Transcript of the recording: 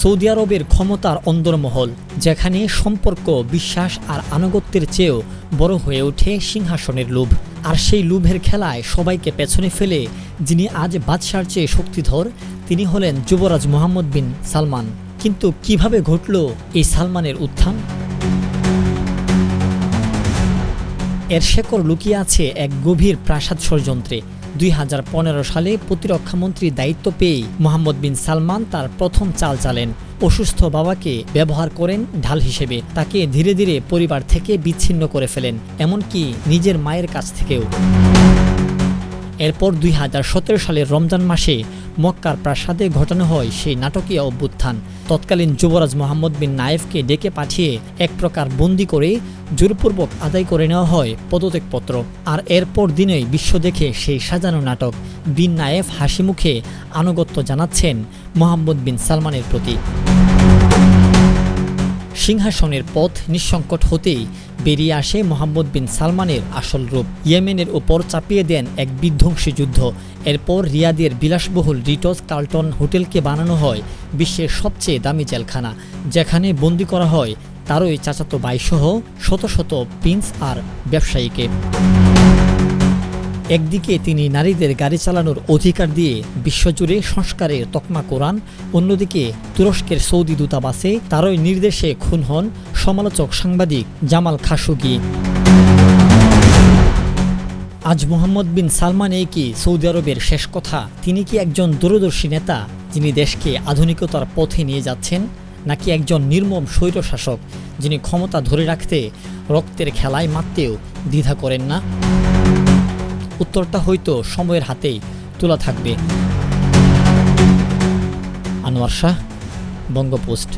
Saudi আরবের ক্ষমতার অন্দরমহল, যেখানে সম্পর্ক, বিশ্বাস আর আনুগত্যের চেয়েও বড় হয়ে ওঠে সিংহাসনের লোভ। আর সেই লোভের খেলায় সবাইকে পেছনে ফেলে, যিনি আজ বাদশার চেয়ে শক্তিধর, তিনি হলেন যুবরাজ মোহাম্মদ বিন সালমান। কিন্তু কীভাবে ঘটল এই সালমানের উত্থান? এর শেকড় লুকিয়ে আছে এক গভীর প্রাসাদ ষড়যন্ত্রে দুই হাজার পনেরো সালে প্রতিরক্ষামন্ত্রীর দায়িত্ব পেয়ে মোহাম্মদ বিন সালমান তার প্রথম চাল চালেন। অসুস্থ বাবাকে ব্যবহার করেন ঢাল হিসেবে। তাকে ধীরে ধীরে পরিবার থেকে বিচ্ছিন্ন করে ফেলেন, এমনকি নিজের মায়ের কাছ থেকেও। এরপর দুই হাজার সতেরো সালের রমজান মাসে মক্কার প্রাসাদে ঘটানো হয় সেই নাটকীয় অভ্যুত্থান। তৎকালীন যুবরাজ মোহাম্মদ বিন নায়েফকে ডেকে পাঠিয়ে এক প্রকার বন্দি করে জোরপূর্বক আদায় করে নেওয়া হয় পদত্যাগপত্র। আর এরপর দিনেই বিশ্ব দেখে সেই সাজানো নাটক বিন নায়েফ হাসি মুখে আনুগত্য জানাচ্ছেন মোহাম্মদ বিন সালমানের প্রতি। সিংহাসনের পথ নিঃসংকট হতেই বেরিয়ে আসে মোহাম্মদ বিন সালমানের আসল রূপ। ইয়েমেনের ওপর চাপিয়ে দেন এক বিধ্বংসী যুদ্ধ। এরপর রিয়াদের বিলাসবহুল রিটস কার্লটন হোটেলকে বানানো হয় বিশ্বের সবচেয়ে দামি জেলখানা। যেখানে বন্দি করা হয় তারই চাচাতো বাইসহ শত শত প্রিন্স আর ব্যবসায়ীকে। একদিকে তিনি নারীদের গাড়ি চালানোর অধিকার দিয়ে বিশ্বজুড়ে সংস্কারের তকমা কোরআন, অন্যদিকে তুরস্কের সৌদি দূতাবাসে তারই নির্দেশে খুন হন সমালোচক সাংবাদিক জামাল খাশোগি আজ মোহাম্মদ বিন সালমান এই কি সৌদি আরবের শেষ কথা? তিনি কি একজন দূরদর্শী নেতা, যিনি দেশকে আধুনিকতার পথে নিয়ে যাচ্ছেন, নাকি একজন নির্মম স্বৈরশাসক, যিনি ক্ষমতা ধরে রাখতে রক্তের খেলায় মারতেও দ্বিধা করেন না? উত্তরটা হয়তো সময়ের হাতেই তোলা থাকবে। আনোয়ার শাহ বঙ্গপোস্ট।